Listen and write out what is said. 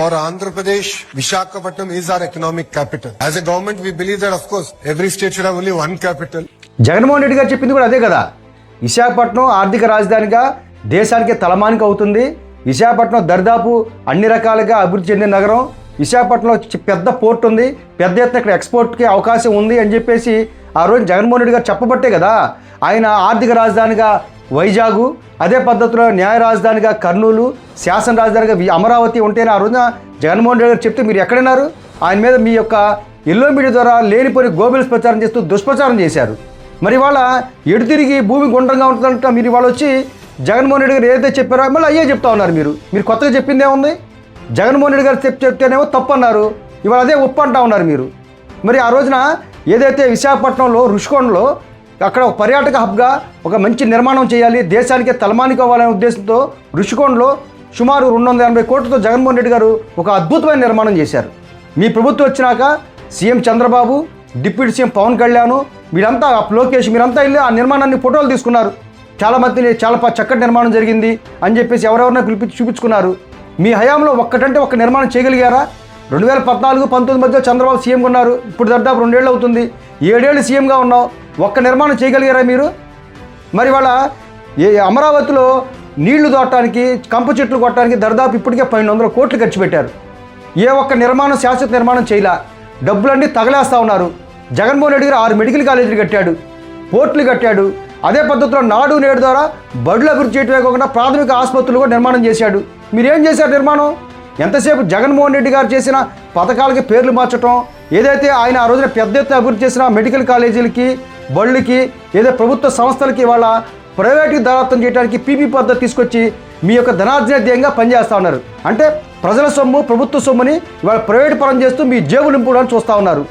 For Andhra Pradesh, Visakhapatnam is our economic capital. As a government, we believe that, of course, every state should have only one capital. Jaganmohan Reddy గారు చెప్పింది కూడా అదే కదా విశాఖపట్నం ఆర్థిక రాజధానిగా దేశానికి తలమానిక అవుతుంది విశాఖపట్నం దరిదాపు అన్ని రకాలుగా అభివృద్ధి చెందిన నగరం విశాఖపట్నంలో పెద్ద పోర్ట్ ఉంది పెద్ద ఎత్తున ఇక్కడ ఎక్స్పోర్ట్కి అవకాశం ఉంది అని చెప్పేసి ఆ రోజు జగన్మోహన్ రెడ్డి గారు చెప్పబట్టే కదా ఆయన ఆర్థిక రాజధానిగా వైజాగు అదే పద్ధతిలో న్యాయ రాజధానిగా కర్నూలు శాసన రాజధానిగా వి- అమరావతి ఉంటేనే ఆ రోజున జగన్మోహన్ రెడ్డి గారు చెప్తే మీరు ఎక్కడున్నారు? ఆయన మీద మీ యొక్క ఎల్లో మీడియా ద్వారా లేనిపోని గోబెల్స్ ప్రచారం చేస్తూ దుష్ప్రచారం చేశారు. మరి ఇవాళ ఎడు తిరిగి భూమి గుండ్రంగా ఉంటుందంట మీరు ఇవాళ వచ్చి జగన్మోహన్ రెడ్డి గారు ఏదైతే చెప్పారో మళ్ళీ అయ్యే చెప్తా ఉన్నారు మీరు. మీరు కొత్తగా చెప్పిందే ఉంది జగన్మోహన్ రెడ్డి గారు చెప్ చెప్తేనేమో తప్పు అన్నారు ఇవాళ అదే ఉప్పు అంటా ఉన్నారు మీరు. మరి ఆ రోజున ఏదైతే విశాఖపట్నంలో రుషికొండలో అక్కడ ఒక పర్యాటక హబ్గా ఒక మంచి నిర్మాణం చేయాలి దేశానికి తలమానికోవాలనే ఉద్దేశంతో రుషికొండలో సుమారు రెండు వందల ఎనభై కోట్లతో జగన్మోహన్ రెడ్డి గారు ఒక అద్భుతమైన నిర్మాణం చేశారు. మీ ప్రభుత్వం వచ్చినాక CM Chandrababu deputy CM Pawan Kalyan మీరంతా లోకేష్ మీరంతా వెళ్ళి ఆ నిర్మాణాన్ని ఫోటోలు తీసుకున్నారు. చాలా మందిని చాలా చక్కటి నిర్మాణం జరిగింది అని చెప్పేసి ఎవరెవరినో పిలిపించి చూపించుకున్నారు. మీ హయాంలో ఒక్కటంటే ఒక్క నిర్మాణం చేయగలిగారా? రెండు వేల పద్నాలుగు పంతొమ్మిది మధ్య చంద్రబాబు సీఎంగా ఉన్నారు. ఇప్పుడు దాదాపు రెండేళ్ళు అవుతుంది. ఏడేళ్ళు సీఎంగా ఉన్నావు. ఒక్క నిర్మాణం చేయగలిగారా మీరు? మరి వాళ్ళ ఏ అమరావతిలో నీళ్ళు దోటడానికి కంప చెట్లు కొట్టడానికి దర్దాపు ఇప్పటికే పన్నెండు వందల కోట్లు ఖర్చు పెట్టారు. ఏ ఒక్క నిర్మాణం శాశ్వత నిర్మాణం చేయలే. డబ్బులన్నీ తగలేస్తా ఉన్నారు. జగన్మోహన్ రెడ్డి గారు ఆరు మెడికల్ కాలేజీలు కట్టాడు. పోర్టులు కట్టాడు. అదే పద్ధతిలో నాడు నేడు ద్వారా బడులు అభివృద్ధి చేయటమే కాకుండా ప్రాథమిక ఆసుపత్రులు కూడా నిర్మాణం చేశాడు. మీరేం చేశారు నిర్మాణం? ఎంతసేపు జగన్మోహన్ రెడ్డి గారు చేసిన పథకాలకి పేర్లు మార్చడం ఏదైతే ఆయన ఆ రోజున పెద్ద ఎత్తున అభివృద్ధి చేసిన మెడికల్ కాలేజీలకి బళ్ళకి ఏదో ప్రభుత్వ సంస్థలకి వాళ్ళ ప్రైవేట్కి దళాత్వం చేయడానికి పీపీ పద్ధతి తీసుకొచ్చి మీ యొక్క ధనార్జన ధ్యేయంగా పనిచేస్తూ ఉన్నారు. అంటే ప్రజల సొమ్ము ప్రభుత్వ సొమ్ముని ఇవాళ ప్రైవేట్ పరం చేస్తూ మీ జేబు నింపుకోవడానికి చూస్తూ ఉన్నారు.